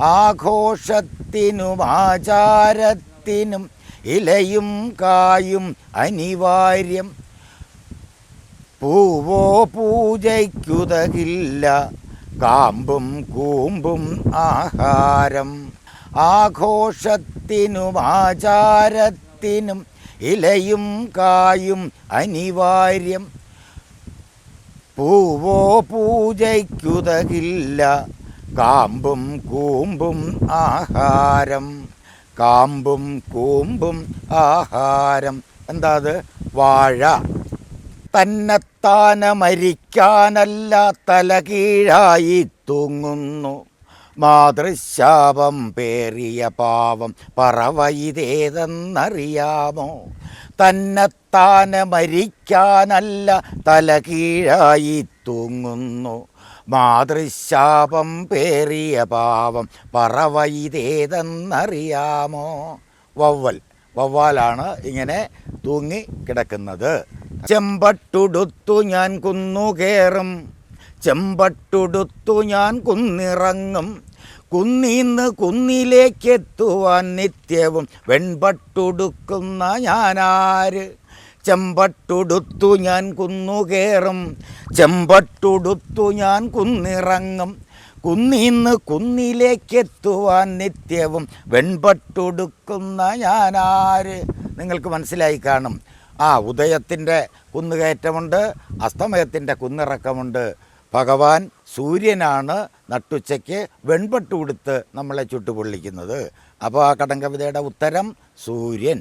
ആഘോഷത്തിനും ആചാരത്തിനും ഇലയും കായും അനിവാര്യം. പൂവോ പൂജയ്ക്കുതകില്ല കാമ്പും കൂമ്പും ആഹാരം. ആഘോഷത്തിനും ആചാരത്തിനും ഇലയും കായും അനിവാര്യം. പൂവോ പൂജയ്ക്കുതകില്ല കാമ്പും കൂമ്പും ആഹാരം. കാമ്പും കൂമ്പും ആഹാരം. എന്താ അത്? വാഴ. തന്നെത്താന മരിക്കാനല്ല തലകീഴായി തൂങ്ങുന്നു. മാതൃശാപം പേറിയ പാവം പറവയിതേതെന്നറിയാമോ? തന്നെത്താന മരിക്കാനല്ല തലകീഴായി തൂങ്ങുന്നു. മാതൃശാപം പേറിയ പാവം പറവയിതേതെന്നറിയാമോ? വവ്വൽ. വവ്വാലാണ് ഇങ്ങനെ തൂങ്ങി കിടക്കുന്നത്. ചെമ്പട്ടുടുത്തു ഞാൻ കുന്നു കയറും ചെമ്പട്ടുടുത്തു ഞാൻ കുന്നിറങ്ങും. കുന്നിന്ന് കുന്നിലേക്കെത്തുവാൻ നിത്യവും. വെൺപട്ടുടുക്കുന്ന ഞാനാര്? ചെമ്പട്ടുടുത്തു ഞാൻ കുന്നുകേറും ചെമ്പട്ടുടുത്തു ഞാൻ കുന്നിറങ്ങും. കുന്നിന്ന് കുന്നിലേക്കെത്തുവാൻ നിത്യവും. വെൺപട്ടുടുക്കുന്ന ഞാനാര്? നിങ്ങൾക്ക് മനസ്സിലായി കാണും. ആ ഉദയത്തിന്റെ കുന്നുകയറ്റമുണ്ട് അസ്തമയത്തിന്റെ കുന്നിറക്കമുണ്ട്. ഭഗവാൻ സൂര്യനാണ് നട്ടുച്ചയ്ക്ക് വെൺപട്ട് കൊടുത്ത് നമ്മളെ ചുട്ടുപൊള്ളിക്കുന്നത്. അപ്പോൾ ആ കടങ്കവിതയുടെ ഉത്തരം സൂര്യൻ.